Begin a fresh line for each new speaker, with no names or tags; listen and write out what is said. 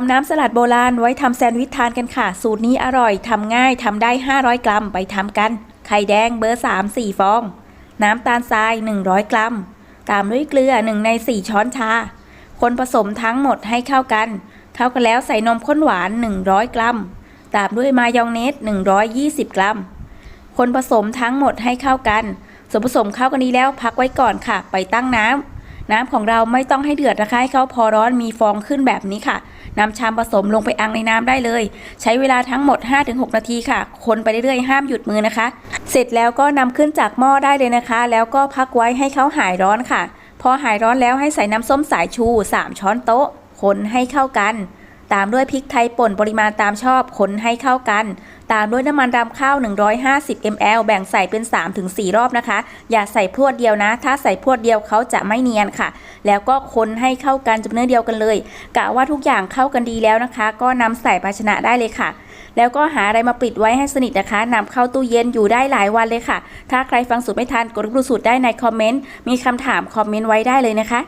ทำน้ำสลัดโบราณไว้ทำแซนด์วิชทานกันค่ะ สูตรนี้อร่อยทำง่ายทำได้ 500 กรัมไปทำกัน ไข่แดงเบอร์ 3 4 ฟอง น้ำตาลทราย 100 กรัม ตามด้วยเกลือ 1 ใน 4 ช้อนชา คนผสมทั้งหมดให้เข้ากัน เข้ากันแล้วใส่นมข้นหวาน 100 กรัม ตามด้วยมายองเนส 120 กรัม คนผสมทั้งหมดให้เข้ากัน ส่วนผสมเข้ากันนี้แล้วพักไว้ก่อนค่ะ ไปตั้งน้ำ น้ำของเราไม่ต้องให้เดือดนะคะให้เขาพอร้อนมีฟองขึ้นแบบนี้ค่ะนำชามผสมลงไปอังในน้ำได้เลย ใช้เวลาทั้งหมด 5-6 นาทีค่ะ คนไปเรื่อยๆห้ามหยุดมือนะคะ เสร็จแล้วก็นำขึ้นจากหม้อได้เลยนะคะ แล้วก็พักไว้ให้เขาหายร้อนค่ะ พอหายร้อนแล้วให้ใส่น้ำส้มสายชู 3 ช้อนโต๊ะ คนให้เข้ากัน ตามด้วยพริกไทยป่นปริมาณตามชอบคนให้เข้ากัน ตามด้วยน้ำมันรำข้าว 150 ml แบ่งใส่เป็น 3-4 รอบนะคะ อย่าใส่พรวดเดียวนะ ถ้าใส่พรวดเดียวเขาจะไม่เนียนค่ะ แล้วก็คนให้เข้ากันจนเนื้อเดียวกันเลยกะว่าทุกอย่างเข้ากันดีแล้วนะคะ ก็นำใส่ภาชนะได้เลยค่ะแล้วก็หาอะไรมาปิดไว้ให้สนิทนะคะนำเข้าตู้เย็นอยู่ได้หลายวันเลยค่ะ ถ้าใครฟังสูตรไม่ทันกดรูปสูตรได้ในคอมเมนต์ มีคำถามคอมเมนต์ไว้ได้เลยนะคะ